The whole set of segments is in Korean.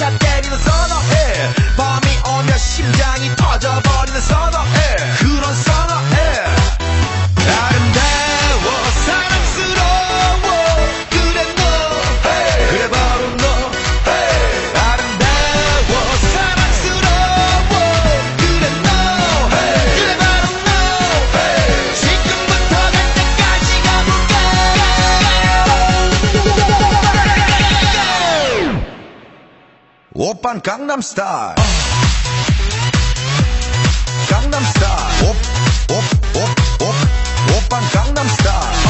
ちゃってるの Oppan Gangnam Style. Gangnam Style. Op, op, op, op. Oppan Gangnam Style.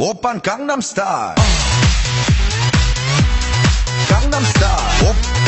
오빤 강남스타일 강남스타일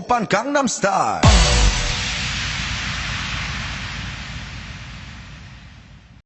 Open Gangnam Style.